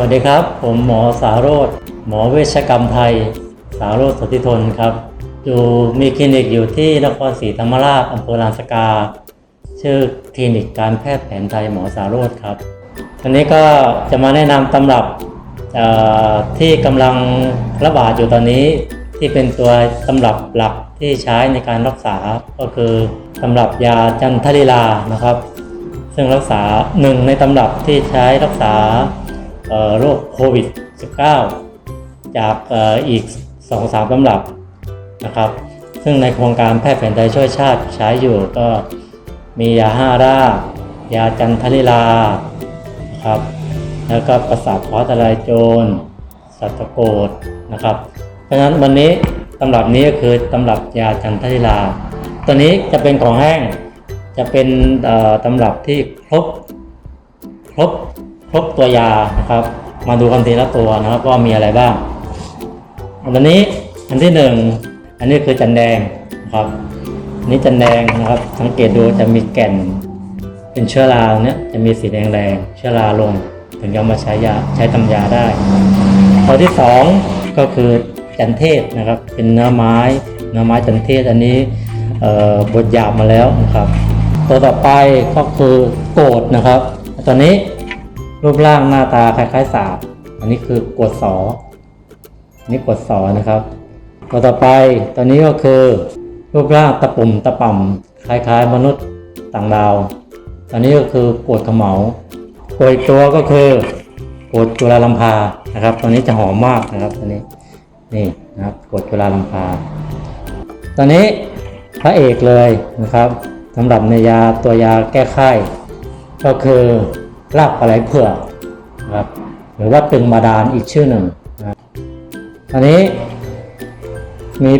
วัสดีครับ ผมหมอสาโรธหมอเวชกรรมไทย สาโรธสติทนครับ อยู่มีคลินิกอยู่ที่นครศรีธรรมราชอำเภอลานสกา ชื่อคลินิกการแพทย์แผนไทยหมอสาโรธครับวันนี้ก็จะมาแนะนำตำรับที่กำลังระบาดอยู่ตอนนี้ ที่เป็นตัวตำรับหลักที่ใช้ในการรักษาก็คือตำรับยาจันทลีลานะครับ ซึ่งรักษาหนึ่งในตำรับที่ใช้รักษา โรคโควิด -19 จากอออีก 2-3ตำรับนะครับ ซึ่งในโครงการแพทย์แผนไทยช่วยชาติใช้อยู่ก็มียาห้ารายาจันทลิลานะครับแล้วก็ประสาทฟ้าทลายโจร สัตว์โกดนะครับ เพราะฉะนั้นวันนี้ตำรับนี้ก็คือตำรับยาจันทลิลา ตัวนี้จะเป็นของแห้งจะเป็นตำรับที่ครบครบ บตัวยานะครับ มาดูกันทีละตัวนะครับว่ามีอะไรบ้างอันนี้อันที่หนึ่งอันนี้คือจันแดงนะครับนนี้จันแดงนะครับ สังเกตดูจะมีแก่น เป็นเชื้อราเนี่ยจะมีสีแดงแรงๆเชื้อราลง ถึงจะมาใช้ยาใช้ทำยาได้ตัวที่สองก็คือจันเทศนะครับ เป็นเนื้อไม้เนื้อไม้จันเทศอันนี้บดหยาบมาแล้วนะครับ ตัวต่อไปก็คือโกดนะครับตัวนี้ รูปร่างหน้าตาคล้ายๆสาบอันนี้คือกดสออันนี้กดสอนะครับ ตัวต่อไปตัวนี้ก็คือ รูปร่างตะปุ่มตะป่ำคล้ายๆ มนุษย์ต่างดาวตัวนี้ก็คือกดขมเหลาตัวอีกตัวก็คือกดจุฬาลัมพานะครับ ตัวนี้จะหอมมากนะครับตัวนี้นี่นะครับกดจุฬาลัมพาตอนนี้พระเอกเลยนะครับสำหรับในยาตัวยาแก้ไข้ก็คือ รากปลาไหลเผือกครับหรือว่าตึงบาดาลอีกชื่อหนึ่งนะอันนี้มี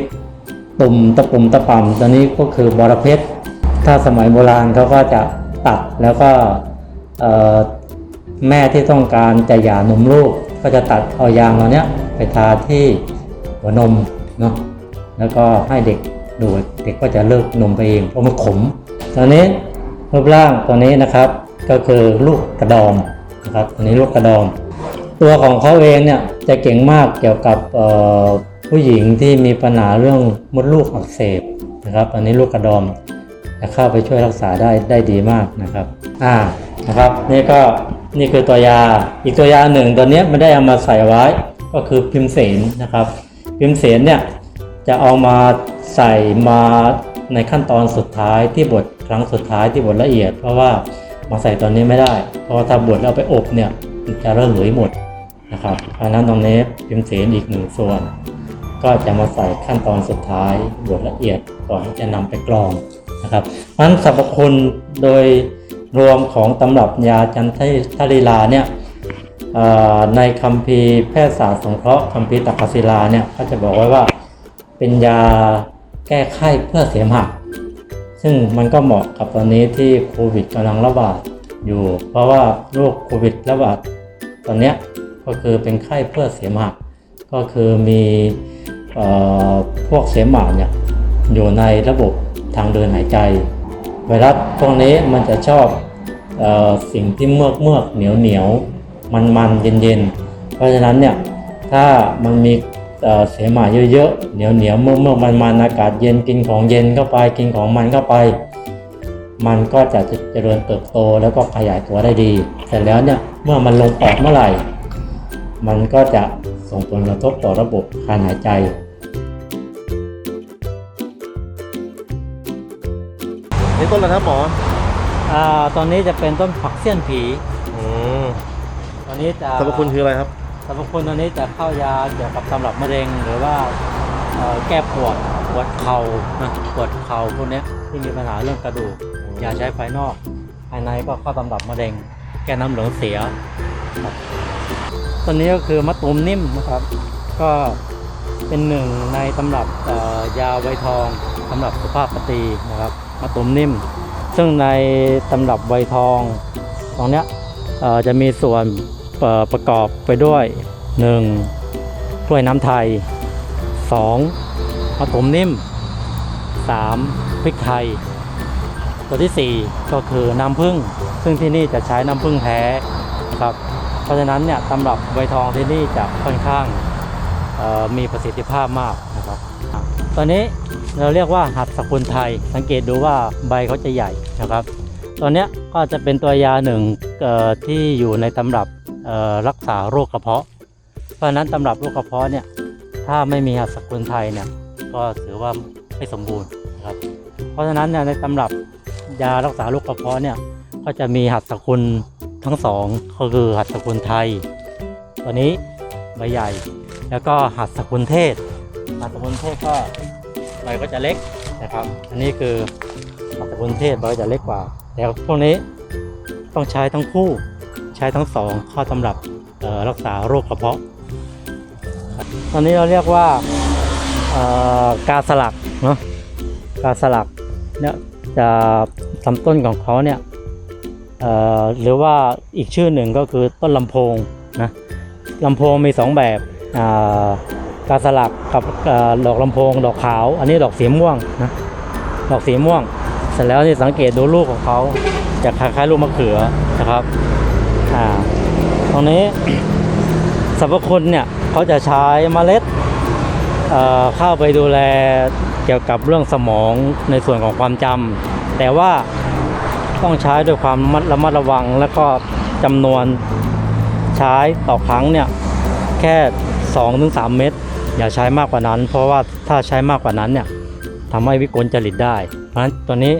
ตุ่มตะปุ่มตะป่ำตัวนี้ก็คือบอระเพ็ดถ้าสมัยโบราณเขาก็จะตัดแล้วก็แม่ที่ต้องการจะหย่านมลูก ก็จะตัดเอายางเราเนี้ยไปทาที่หัวนมเนาะแล้วก็ให้เด็กดูดเด็กก็จะเลิกนมไปเองเพราะมันขมตอนนี้รูปร่างตัวนี้นะครับ ก็คือลูกกระดองนะครับตัวนี้ลูกกระดอง ตัวของเขาเองเนี่ยจะเก่งมากเกี่ยวกับผู้หญิงที่มีปัญหาเรื่องมดลูกอักเสบนะครับอันนี้ลูกกระดองจะเข้าไปช่วยรักษาได้ได้ดีมากนะครับอ่านะครับนี่ก็นี่คือตัวยาอีกตัวยาหนึ่งตัวนี้ไม่ได้เอามาใส่ไว้ก็คือพิมเสนนะครับพิมเสนเนี่ยจะเอามาใส่มาในขั้นตอนสุดท้ายที่บดครั้งสุดท้ายที่บดละเอียด เพราะว่า มาใส่ตอนนี้ไม่ได้ เพราะถ้าบดแล้วเอาไปอบเนี่ยมันจะระเหยหมดนะครับเพราะฉะนั้นตรงนี้พิมพ์เสนอีกหนึ่งส่วน ก็จะมาใส่ขั้นตอนสุดท้ายบดละเอียดก่อนที่จะนำไปกรองนะครับนั้นสรรพคุณโดยรวมของตำรับยาจันทลีลาเนี่ยในคัมภีร์แพทยศาสตร์สงเคราะห์คัมภีร์ตักกศิลาเนี่ยก็จะบอกไว้ว่าเป็นยาแก้ไข้เพื่อเสมหะ ซึ่งมันก็เหมาะกับตอนนี้ที่โควิดกำลังระบาดอยู่ เพราะว่าโรคโควิดระบาดตอนนี้ก็คือเป็นไข้เพื่อเสมหะก็คือมีออพวกเสมหะเนี่ยอยู่ในระบบทางเดินหายใจ ไวรัสพวกนี้มันจะชอบออสิ่งที่เมือกเมือกเหนียวเหนียวมันมันเย็นเย็นเพราะฉะนั้นเนี่ยถ้ามันมี เอ่อเสมหะเยอะๆเหนียวเหนียวเมือกเมือกมันมันๆอากาศเย็นกินของเย็นเข้าไปกินของมันเข้าไป มันก็จะเจริญเติบโตแล้วก็ขยายตัวได้ดีเสร็จแล้วเนี่ยเมื่อมันลงปอดเมื่อไหร่ มันก็จะส่งผลกระทบต่อระบบการหายใจนี่ต้นอะไรครับหมออ่าตอนนี้จะเป็นต้นผักเสี้ยนผีอืมตอนนี้จะสรรพคุณคืออะไรครับ สรรพคุณตอนนี้จะเข้ายาเกี่ยวกับสำหรับมะเร็งหรือว่าแก้ปวดปวดเข่านะปวดเข่าพวกนี้ที่มีปัญหาเรื่องกระดูกอย่าใช้ภายนอก ภายในก็เข้าตำรับมะเร็ง แก้น้ำเหลืองเสียครับตัวนี้ก็คือมะตูมนิ่มนะครับ ก็เป็นหนึ่งในตำรับยาไวทองสำหรับสุภาพสตรีนะครับมะตูมนิ่ม ซึ่งในตำรับไวทองตรงนี้จะมีส่วน ประกอบไปด้วย 1. กล้วยน้ำไทย 2. มะตูมนิ่ม 3. พริกไทย ตัวที่ 4 ก็คือน้ำผึ้งซึ่งที่นี่จะใช้น้ำผึ้งแท้ครับเพราะฉะนั้นเนี่ยตำรับใบทองที่นี่จะค่อนข้างมีประสิทธิภาพมากนะครับตอนนี้เราเรียกว่าหัดสกุลไทย สังเกตดูว่าใบเขาจะใหญ่นะครับ ตอนนี้ก็จะเป็นตัวยาหนึ่งที่อยู่ในตำรับ รักษาโรคกระเพาะ เพราะนั้นตำรับโรคกระเพาะเนี่ยถ้าไม่มีหัดสกุลไทยเนี่ยก็ถือว่าไม่สมบูรณ์นะครับ เพราะฉะนั้นเนี่ยในตำรับยารักษาโรคกระเพาะเนี่ยก็จะมีหัดสกุลทั้งสองก็คือหัดสกุลไทย ตัวนี้ใบใหญ่ แล้วก็หัดสกุลเทศ หัดสกุลเทศก็ใบก็จะเล็กนะครับ อันนี้คือหัดสกุลเทศใบก็จะเล็กกว่าแต่พวกนี้ต้องใช้ทั้งคู่ ใช้ทั้งสองข้อตำรับรักษาโรคกระเพาะ ตอนนี้เราเรียกว่ากาสลักเนาะกาสลักเนี่ยจะลำต้นของเขาเนี่ยหรือว่าอีกชื่อหนึ่งก็คือต้นลำโพงนะลำโพงมีสองแบบกาสลักกับเอ่อดอกลำโพง ดอกขาว อันนี้ดอกสีม่วงนะดอกสีม่วง เสร็จแล้วนี่สังเกตดูลูกของเขาจะคล้ายๆลูกมะเขือนะครับ อ่าตรงนี้สรรพคุณเนี่ยเขาจะใช้เมล็ดเเข้าไปดูแลเกี่ยวกับเรื่องสมองในส่วนของความจำแต่ว่าต้องใช้ด้วยความระมัดระวังแล้วก็จำนวนใช้ต่อครั้งเนี่ยแค่2-3 เม็ดอย่าใช้มากกว่านั้น เพราะว่าถ้าใช้มากกว่านั้นเนี่ยทำให้วิกลจริตได้ เพราะฉะนั้นตัวนี้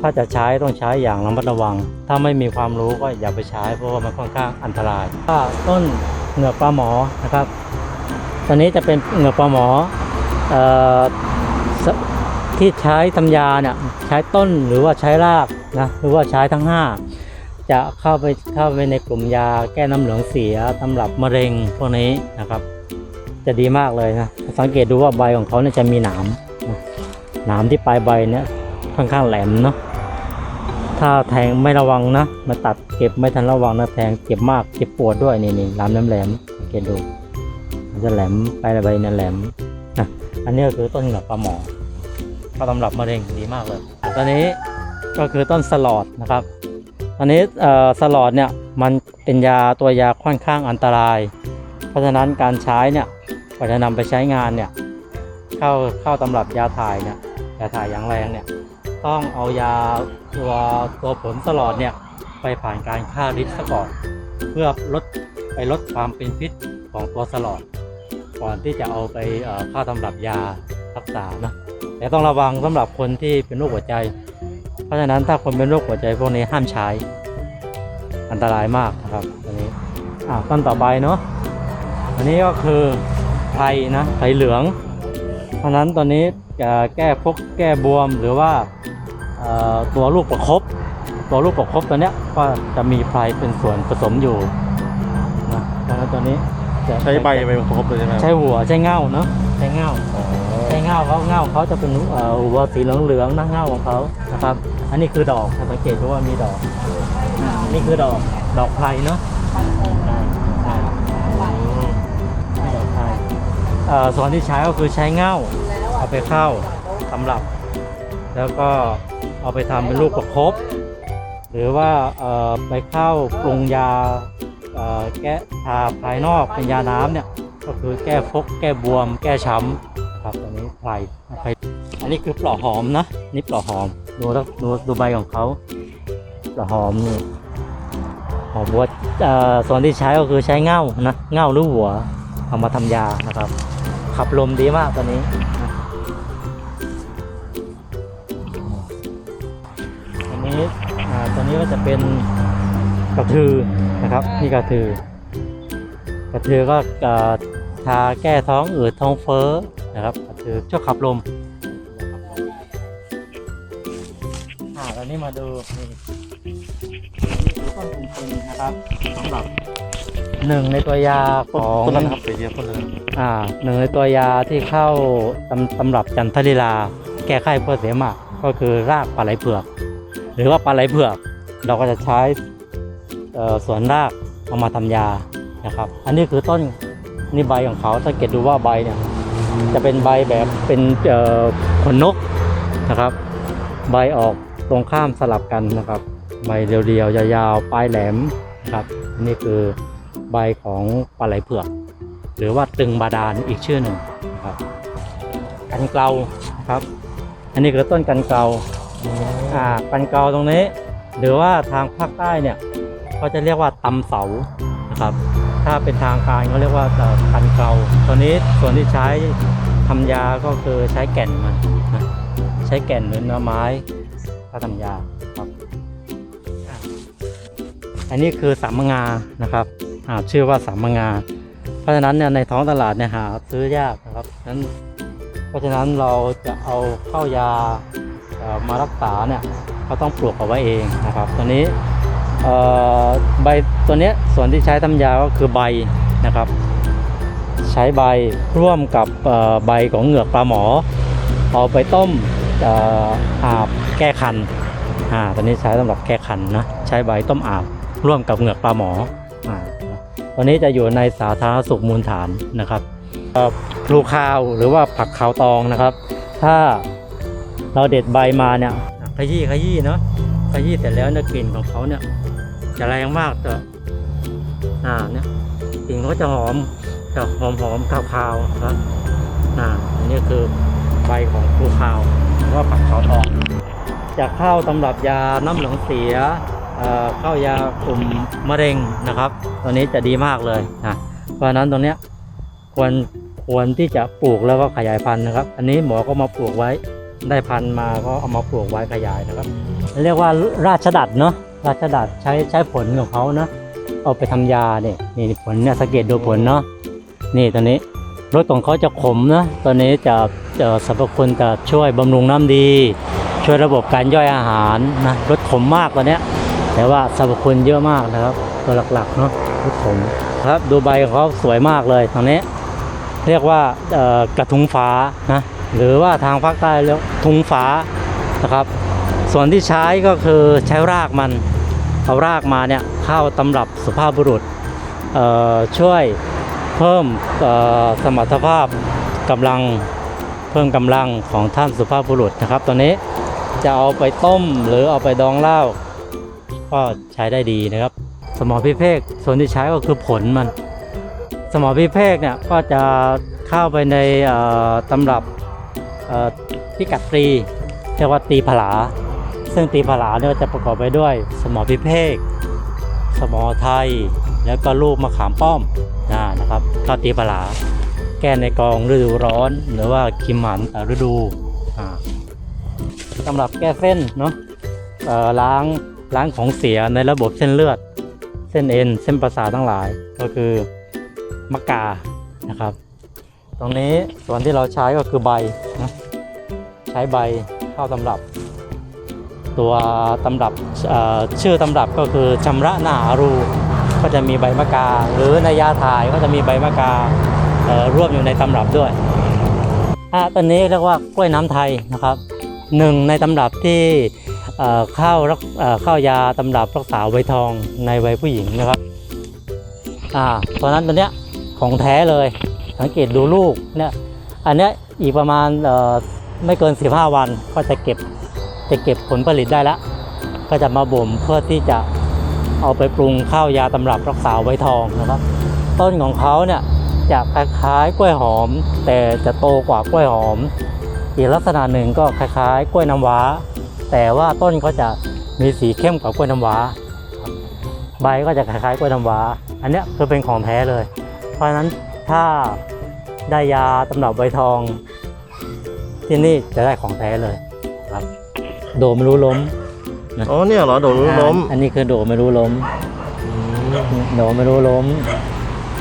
ถ้าจะใช้ต้องใช้อย่างระมัดระวัง ถ้าไม่มีความรู้ก็อย่าไปใช้ เพราะว่ามันค่อนข้างอันตรายถ้าต้นเหงือกปลาหมอนะครับตอนนี้จะเป็นเหงือกปลาหมออที่ใช้ทำยาเนี่ยใช้ต้นหรือว่าใช้รากนะหรือว่าใช้ทั้ง 5 จะเข้าไปเข้าไปในกลุ่มยาแก้น้ำเหลืองเสียสำหรับมะเร็งพวกนี้นะครับ จะดีมากเลยนะสังเกตดูว่าใบของเขาเนี่ยจะมีหนามหนามที่ปลายใบเนี่ยค่อนข้างแหลมเนาะ ถ้าแทงไม่ระวังนะมาตัดเก็บไม่ทันระวังนะแทงเจ็บมากเจ็บปวดด้วยนี่นี่หลามแหลมๆสังเกตดูมันจะแหลมไปลายใบเนี่ยแหลมนะอันนี้ก็คือต้นกับปลาหมอก็ตำรับมะเร็งดีมากเลยตอนนี้ก็คือต้นสลอดนะครับตอนนี้เอ่อสลอดเนี่ยมันเป็นยาตัวยาค่อนข้างอันตราย เพราะฉะนั้นการใช้เนี่ยกว่าจะนำไปใช้งานเนี่ยเข้าเข้าตำรับยาถ่ายเนี่ยยาถ่ายอย่างแรงเนี่ย ต้องเอายาตัวตัวผลสลอดเนี่ยไปผ่านการฆ่าฤทธิ์ซะก่อน เพื่อลดไปลดความเป็นพิษของตัวสลอด ก่อนที่จะเอาไปเอ่าตำรับยารักษานะแต่ต้องระวังสำหรับคนที่เป็นโรคหัวใจ เพราะฉะนั้นถ้าคนเป็นโรคหัวใจพวกนี้ห้ามใช้อันตรายมากนะครับตัวนี้อ่าต้นต่อไปเนาะอันนี้ก็คือไผ่นะไผ่เหลือง เพราะฉะนั้นตัวนี้จะแก้พวกแก้บวมหรือว่าเอ่อตัวลูกประคบตัวลูกประคบตัวเนี้ยก็จะมีไพรเป็นส่วนผสมอยู่นะเพราะฉะนั้นตัวนี้จะใช้ใบไปครบเลยใช่ไหมครับใช้หัวใช้เง่าเนาะใช้เง่าอ๋อใช้เง่าเขาเง่าเขาจะเป็นเอ่อหัวสีเหลืองๆนะเง่าของเขานะครับ อันนี้คือดอกสังเกตดูว่ามีดอกอ่านี่คือดอกดอกไพรเนาะ ส่วนที่ใช้ก็คือใช้เง่าเอาไปเข้าสำหรับ แล้วก็เอาไปทำเป็นลูกประคบหรือว่าเอ่อไปเข้าปรุงยาเอ่อแก้ทาภายนอกเป็นยาน้ำเนี่ยก็คือแก้ฟกแก้บวม แก้ช้ำครับอันนี้ไพรไพรอันนี้คือปลอกหอมนะนี่ปลอกหอมดูแล้วดูดูใบของเขาปลอกหอมนี่หอมบัวเอ่อส่วนที่ใช้ก็คือใช้เง่านะเง่าหรือหัวเอามาทำยานะครับ ขับลมดีมากตัวนี้นะอันนี้อ่าตัวนี้ก็จะเป็นกระทือนะครับนี่กระทือกระเทือก็เอ่อทาแก้ท้องอืดท้องเฟ้อนะครับกระเทือช่วยขับลมอ่าตอนนี้มาดูนี่นี่ ต้นเป็นๆนะครับสำหรับหนึ่งในตัวยาของต้นนั้นนะครับเสียเยอะต้นนั้นอ่าหนึ่งในตัวยาที่เข้าตำตำรับจันทลีลา แก้ไข้เพื่อเสมหะก็คือรากปลาไหลเผือก หรือว่าปลาไหลเผือก เราก็จะใช้เอ่อส่วนรากเอามาทำยานะครับ อันนี้คือต้นนี่ใบของเขาสังเกตดูว่าใบเนี่ยจะเป็นใบแบบเป็นเอ่อขนนกนะครับ ใบออกตรงข้ามสลับกันนะครับ ใบเรียวๆยาวๆปลายแหลมครับ นี่คือใบของปลาไหลเผือก หรือว่าตึงบาดาลอีกชื่อหนึ่งครับ กันเกลาครับ อันนี้คือต้นกันเกลาอ่ากันเกลาตรงนี้ หรือว่าทางภาคใต้เนี่ยเขาจะเรียกว่าตำเสานะครับ ถ้าเป็นทางการเขาเรียกว่ากันเกลาตัวนี้ส่วนที่ใช้ทำยาก็คือใช้แก่นมันนะใช้แก่นหรือเนื้อไม้ถ้าทำยา อันนี้คือสามงานะครับชื่อว่าสามงา เพราะฉะนั้นเนี่ยในท้องตลาดเนี่ยหาซื้อยากนะครับนั้นเพราะฉะนั้นเราจะเอาเข้ายามารักษาเนี่ยก็ต้องปลูกเอาไว้เองนะครับ ตัวนี้ใบตัวนี้ส่วนที่ใช้ทำยาก็คือใบนะครับ ใช้ใบร่วมกับใบของเหงือกปลาหมอ เอาไปต้มออาบแก้คันอ่าตัวนี้ใช้สำหรับแก้คันนะใช้ใบต้มอาบ ร่วมกับเหงือกปลาหมออ่าตัวนี้จะอยู่ในสาธารณสุขมูลฐานนะครับพลูคาวหรือว่าผักขาวตองนะครับ ถ้าเราเด็ดใบมาเนี่ยขยี้ขยี้เนาะขยี้เสร็จแล้วเนี่ยกลิ่นของเขาเนี่ยจะแรงมากแต่อ่าเนี่ยกลิ่นเขาจะหอมจะหอมหอมๆคาวๆนะครับอ่าอันนี้คือใบของพลูคาวหรือว่าผักขาวตองจะเข้าตำรับยาน้ำเหลืองเสีย เอ่อเข้ายากลุ่มมะเร็งนะครับตัวนี้จะดีมากเลยนะเพราะนั้นตรงเนี้ยควรควรที่จะปลูกแล้วก็ขยายพันธุ์นะครับ อันนี้หมอก็มาปลูกไว้ได้พันธุ์มาก็เอามาปลูกไว้ขยายนะครับ เรียกว่าราชดัดเนาะราชดัดใช้ใช้ผลของเขานะเอาไปทำยาเนี่ยนี่ผลเนี่ยสังเกตดูผลเนาะนี่ตัวนี้รสของเขาจะขมนะตัวนี้จะจะสรรพคุณจะช่วยบำรุงน้ำดี ช่วยระบบการย่อยอาหารนะรสขมมากตัวเนี้ย แต่ว่าสรรพคุณเยอะมากนะครับ ตัวหลักๆเนาะรสขมครับดูใบเขาสวยมากเลยตรงนี้ เรียกว่ากระทุงฟ้านะหรือว่าทางภาคใต้เรียกทุงฟ้านะครับ ส่วนที่ใช้ก็คือใช้รากมันเอารากมาเนี่ยเข้าตำรับสุภาพบุรุษช่วยเพิ่มสมรรถภาพกำลังเพิ่มกำลังของท่านสุภาพบุรุษนะครับตัวนี้จะเอาไปต้มหรือเอาไปดองเหล้า ก็ใช้ได้ดีนะครับ สมอพิเภกส่วนที่ใช้ก็คือผลมัน สมอพิเภกเนี่ยก็จะเข้าไปในตำรับพิกัดตีเรียกว่าตีผลา ซึ่งตีผลาเนี่ยจะประกอบไปด้วย สมอพิเภกสมอไทย แล้วก็ลูกมะขามป้อมนะครับก็ตีผลา แก้ในกองฤดูร้อน หรือว่าคิมหมันฤดูสำหรับแก้เส้นเนาะล้าง ล้างของเสียในระบบเส้นเลือด เส้นเอ็น เส้นประสาททั้งหลายก็คือมะกานะครับ ตรงนี้ส่วนที่เราใช้ก็คือใบนะใช้ใบเข้าตำรับ ตัวตำรับเชื่อตำรับก็คือชำระหนารูก็จะมีใบมะกา หรือในยาถ่ายก็จะมีใบมะการ่วมอยู่ในตำรับด้วยอะตัวนี้เรียกว่ากล้วยน้ำไทยนะครับหนึ่งในตำรับที่ ข้ารักข้าวยาตำรับรักษาไวยทองในวัยผู้หญิงนะครับอ่าเพราะฉะนั้นตัวเนี้ยของแท้เลยสังเกตดูลูกเนี่ยอันเนี้ยอีกประมาณไม่เกิน 15 วันก็จะเก็บจะเก็บผลผลิตได้แล้ว ก็จะมาบ่มเพื่อที่จะเอาไปปรุงข้าวยาตำรับรักษาไว้ทองนะครับ ต้นของเขาเนี่ยจะคล้ายๆกล้วยหอม แต่จะโตกว่ากล้วยหอม อีกลักษณะหนึ่งก็คล้ายๆ กล้วยน้ำว้า แต่ว่าต้นเขาจะมีสีเข้มกว่ากล้วยน้ำว้า ใบก็จะคล้ายๆกล้วยน้ำว้า อันเนี้ยคือเป็นของแท้เลย เพราะฉะนั้นถ้าได้ยาตำรับใบทอง ที่นี่จะได้ของแท้เลยครับ โดไม่รู้ล้มอ๋อเนี่ยเหรอโดนล้ม อันนี้คือโดไม่รู้ล้มโดไม่รู้ล้ม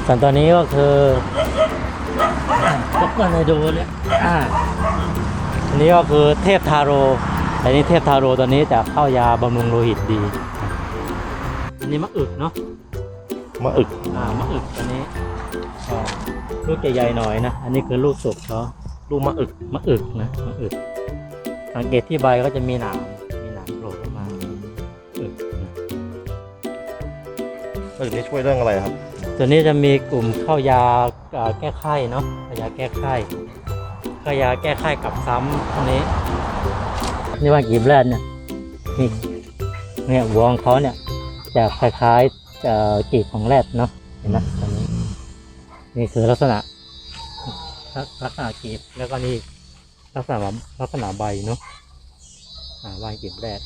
ส่วนตัวนี้ก็คือก็ก็ในดูเนี่ยอ่าอันนี้ก็คือเทพทาโร แต่นี่เทพทาโรตัวนี้จะเข้ายาบำรุงโลหิตดี อันนี้มะอึกเนาะมาอึก อ่ามะอึกตัวนี้ก็ลูกใหญ่ๆหน่อยนะ อันนี้คือลูกสุกเขาลูกมาอึก มะอึกนะ มะอึก สังเกตที่ใบก็จะมีหนามมีหนามโผล่ขึ้นมาอึกนะอึกนี่ช่วยเรื่องอะไรครับ ตัวนี้จะมีกลุ่มเข้ายาเอ่อแก้ไข้เนาะเข้ายาแก้ไข้เข้ายาแก้ไข้กับซ้ำอันนี้ นี่ว่ากีบแรดเนี่ยนี่เนี่ยหัวองเขาเนี่ยจะคล้ายๆกีบของแรดเนาะเห็นไหมตอนนี้นี่คือลักษณะลักษณะกีบแล้วก็นี่ลักษณะลักษณะใบเนาะอ่าใบกีบแรก